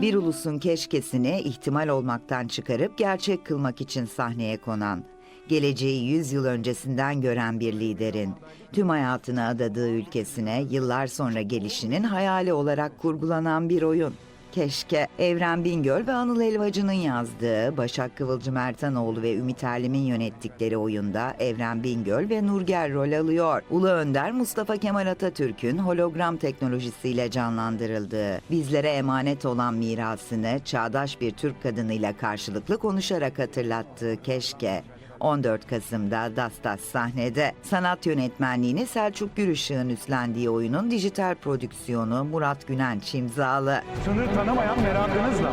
Bir ulusun keşkesini ihtimal olmaktan çıkarıp gerçek kılmak için sahneye konan, geleceği 100 yıl öncesinden gören bir liderin, tüm hayatını adadığı ülkesine yıllar sonra gelişinin hayali olarak kurgulanan bir oyun. Keşke Evren Bingöl ve Anıl Elvacı'nın yazdığı, Başak Kıvılcım Ertanoğlu ve Ümit Erlim'in yönettikleri oyunda Evren Bingöl ve Nurger rol alıyor. Ulu Önder Mustafa Kemal Atatürk'ün hologram teknolojisiyle canlandırıldığı, bizlere emanet olan mirasını çağdaş bir Türk kadınıyla karşılıklı konuşarak hatırlattığı Keşke, 14 Kasım'da Dastas sahnede. Sanat yönetmenliğini Selçuk Gürüşık'ın üstlendiği oyunun dijital prodüksiyonu Murat Günenç imzalı. Sınır tanımayan merakınızla